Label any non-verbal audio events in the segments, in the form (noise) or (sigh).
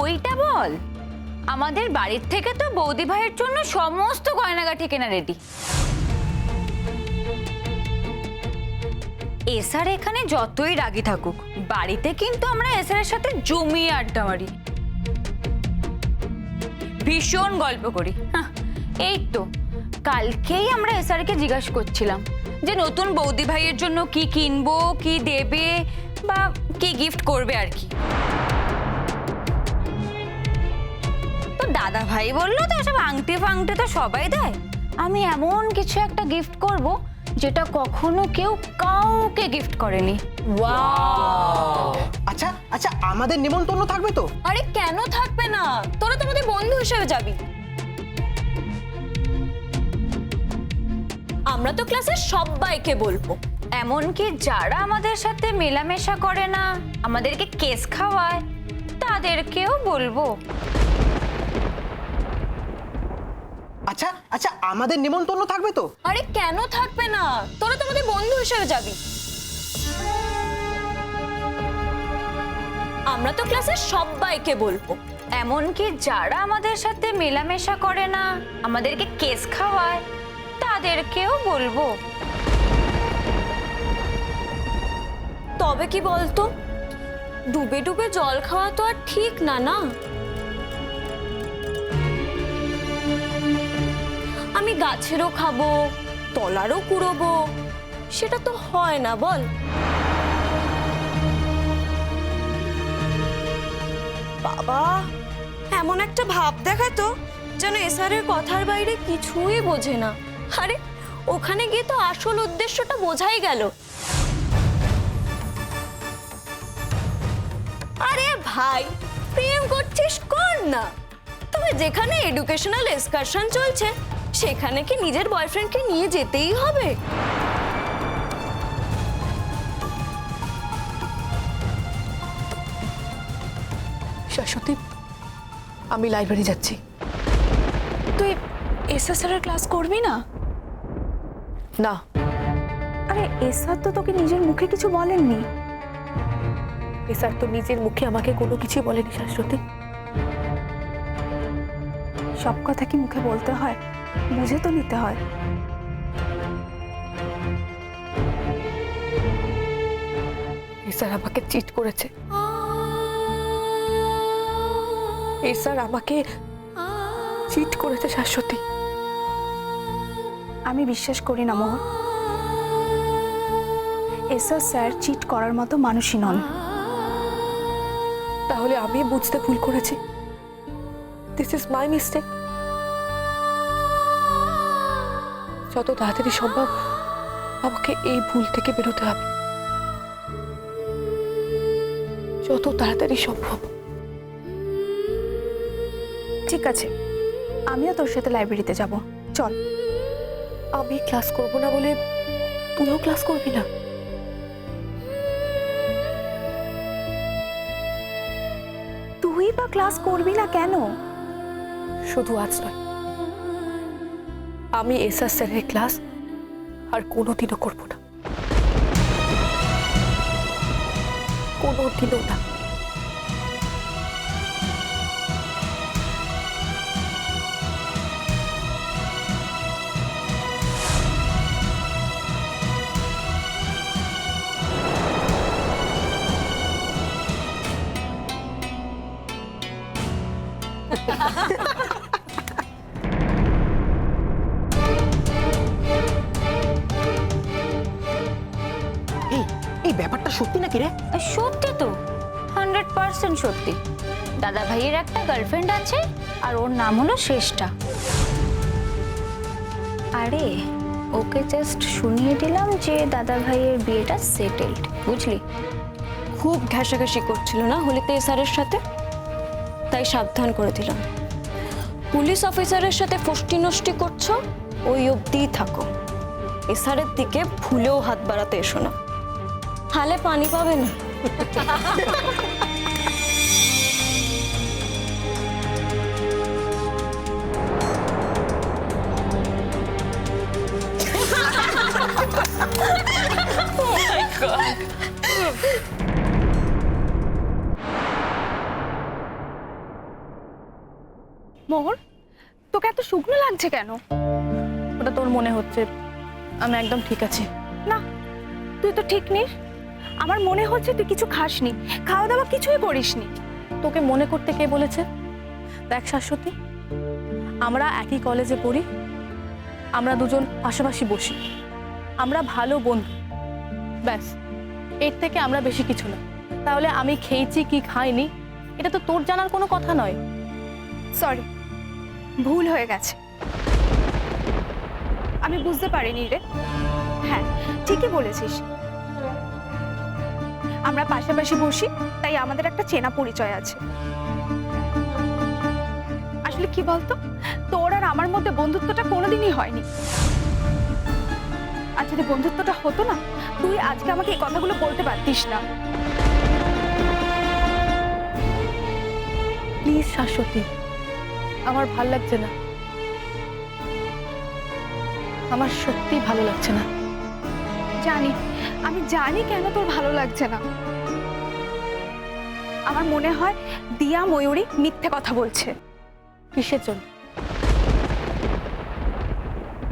ওইটা বল। আমাদের বাড়ির থেকে তো বৌদি ভাইয়ের জন্য সমস্ত গয়নাগাটি কেনা রেডি এসার এখানে যতই রাগি থাকুক, বাড়িতে কিন্তু আমরা এসারের সাথে জমিয়ে আড্ডা মারি। ভীষণ গল্প করি। এই তো। কালকেই আমরা এসারকে জিজ্ঞাসা করছিলাম যে নতুন বৌদি ভাইয়ের জন্য কি কিনবো, কি দেবে বা কি গিফট করবে আর কি। দাদা ভাই বলল তো সব আংটি ফাংটি তো সবাই দেয়। আমি এমন কিছু একটা গিফট করব যেটা কখনো কেউ কাউকে গিফট করেনি। আচ্ছা আচ্ছা আমাদের নিমন্ত্রণ থাকবে তো? আরে কেন থাকবে না? তোরা তো আমাদের বন্ধু হিসেবে যাবি। আমরা তো ক্লাসের সবাইকে বলব। এমনকি যারা আমাদের সাথে মেলামেশা করে না আমাদেরকে কেস খাওয়ায় তাদেরকেও বলব। আচ্ছা আমাদের নিমন্ত্রণ থাকবে তো? আরে কেন থাকবে না? তোরা তো আমাদের বন্ধু হিসেবে যাবি। আমরা তো ক্লাসের সবাইকে বলব। এমনকি যারা আমাদের সাথে মেলামেশা করে না, আমাদেরকে কেস খাওয়ায়, তাদেরকেও বলব। তবে কি বলতো? ডুবে ডুবে জল খাওয়া তো আর ঠিক না না? গাছেরও খাব তলারও কুড়োবো। সেটা তো হয় না বল। বাবা এমন একটা ভাব দেখাতো যেন এসারের কথার বাইরে কিছুই বোঝে না। আরে ওখানে গিয়ে তো আসল উদ্দেশ্যটা বোঝাই গেল। আরে ভাই প্রেম করছিস কর না। তবে যেখানে এডুকেশনাল এক্সকারশন চলছে সেখানে কি নিজের বয়ফ্রেন্ডকে নিয়ে যেতেই হবে? শাশ্বতী আমি লাইব্রেরি যাচ্ছি। তুই এসএসআর এর ক্লাস করবি না? না। আরে এসআর তো তোকে নিজের মুখে কিছু বলেননি। স্যার তো নিজের মুখে আমাকে কোনো কিছুই বলেনি শাশ্বতী সব কথা কি মুখে বলতে হয়? বুঝে তো নিতে হয়। স্যার আমাকে চিট করেছে। এই স্যার আমাকে চিট করেছে শাশ্বতী। আমি বিশ্বাস করি না মোহন। এসআর স্যার চিট করার মতো মানুষই নন। তাহলে আমি বুঝতে ভুল করেছি। দিস ইজ মাই মিস্টেক যত তাড়াতাড়ি সম্ভব আমাকে এই ভুল থেকে বেরোতে হবে। যত তাড়াতাড়ি সম্ভব। ঠিক আছে আমিও তোর সাথে লাইব্রেরিতে যাব। চল। আমি ক্লাস করব না বলে তুইও ক্লাস করবি না? তুই বা ক্লাস করবি না কেন? শুধু আজ নয়। আমি এসআর স্যারের ক্লাস আর কোনোদিনও করব না। কোনোদিনও না। এই (laughs) ব্যাপারটা সত্যি নাকি রে? সত্যি তো। হান্ড্রেড পার্সেন্ট সত্যি। দাদা ভাইয়ের একটা গার্লফ্রেন্ড আছে আর ওর নাম হলো শ্রেষ্ঠা। আরে ওকে জাস্ট শুনিয়ে দিলাম যে দাদা ভাইয়ের বিয়েটা সেটেলড বুঝলি? খুব ঘেঁষাঘেঁষি করছিল না হোলিতে এসআরের সাথে? তাই সাবধান করে দিলাম। পুলিশ অফিসারের সাথে ফষ্টি নষ্টি করছ? ওই অবধিই থাকো। এসআরের দিকে ভুলেও হাত বাড়াতে এসো না। হালে পানি পাবে না। মোহর, তোকে এত শুকনো লাগছে কেন? ওটা তোর মনে হচ্ছে আমি একদম ঠিক আছি। না, তুই তো ঠিক নিস। আমার মনে হচ্ছে তুই কিছু খাসনি খাওয়া দাওয়া কিছুই করিসনি। তোকে মনে করতে কে বলেছে? দেখ শাশ্বতী আমরা একই কলেজে পড়ি আমরা দুজন পাশাপাশি বসি আমরা ভালো বন্ধু। ব্যাস এর থেকে আমরা বেশি কিছু না। তাহলে আমি খেয়েছি কি খাইনি এটা তো তোর জানার কোনো কথা নয়। সরি ভুল হয়ে গেছে। আমি বুঝতে পারিনি রে। হ্যাঁ ঠিকই বলেছিস। আমরা পাশাপাশি বসি তাই আমাদের একটা চেনা পরিচয় আছে। আসলে কি বলতো? তোর আর আমার মধ্যে বন্ধুত্বটা কোনোদিনই হয়নি। আর যদি বন্ধুত্বটা হতো না তুই আজকে আমাকে এই কথাগুলো বলতে পারতিস না। প্লিজ শাশ্বতী আমার ভালো লাগছে না। আমার সত্যি ভালো লাগছে না। জানি আমি জানি কেন তোর ভালো লাগছে না। আমার মনে হয় দিয়া ময়ূরী মিথ্যে কথা বলছে। কিসের জন্য?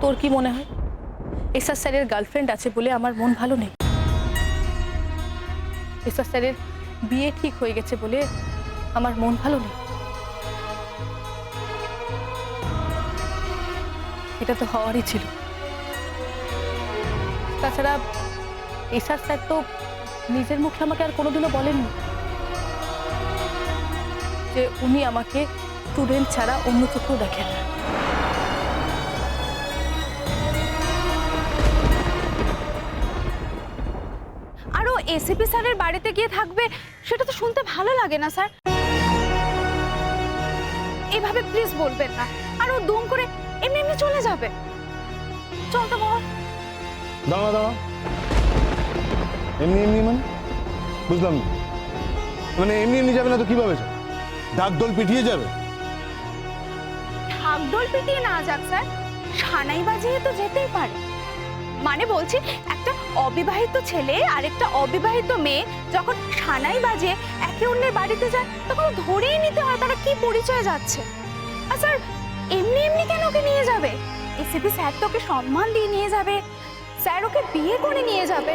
তোর কি মনে হয়? এসআর স্যারের গার্লফ্রেন্ড আছে বলে আমার মন ভালো নেই? এসআর স্যারের বিয়ে ঠিক হয়ে গেছে বলে আমার মন ভালো নেই? এটা তো হওয়ারই ছিল। তাছাড়া এসআর স্যার তো নিজের মুখে আমাকে আর কোনোদিনও বলেননি। যে উনি আমাকে স্টুডেন্ট ছাড়া অন্য চোখেও দেখেন না। আরও এসিপি স্যারের বাড়িতে গিয়ে থাকবে সেটা তো শুনতে ভালো লাগে না স্যার। এভাবে প্লিজ বলবেন না। আর ও দুম করে এমনি এমনি চলে যাবে। চল তো বাবা দাঁড়া দাঁড়া এমনি এমনি মানে? বুঝলাম মানে এমনি এমনি যাবে না তো কীভাবে যাবে? ডাকদোল পিটিয়ে যাবে? ঢাকঢোল পিটিয়ে না যাক, স্যার। সানাই বাজিয়ে তো যেতেই পারে। মানে বলছি, একটা অবিবাহিত ছেলে আর একটা অবিবাহিত মেয়ে যখন সানাই বাজিয়ে একে অন্যের বাড়িতে যায়, তখন ধরেই নিতে হয় তারা কি পরিচয় যাচ্ছে। আর স্যার, এমনি এমনি কেন ওকে নিয়ে যাবে? এসিপি স্যার তো ওকে সম্মান দিয়ে নিয়ে যাবে। স্যার ওকে বিয়ে করে নিয়ে যাবে।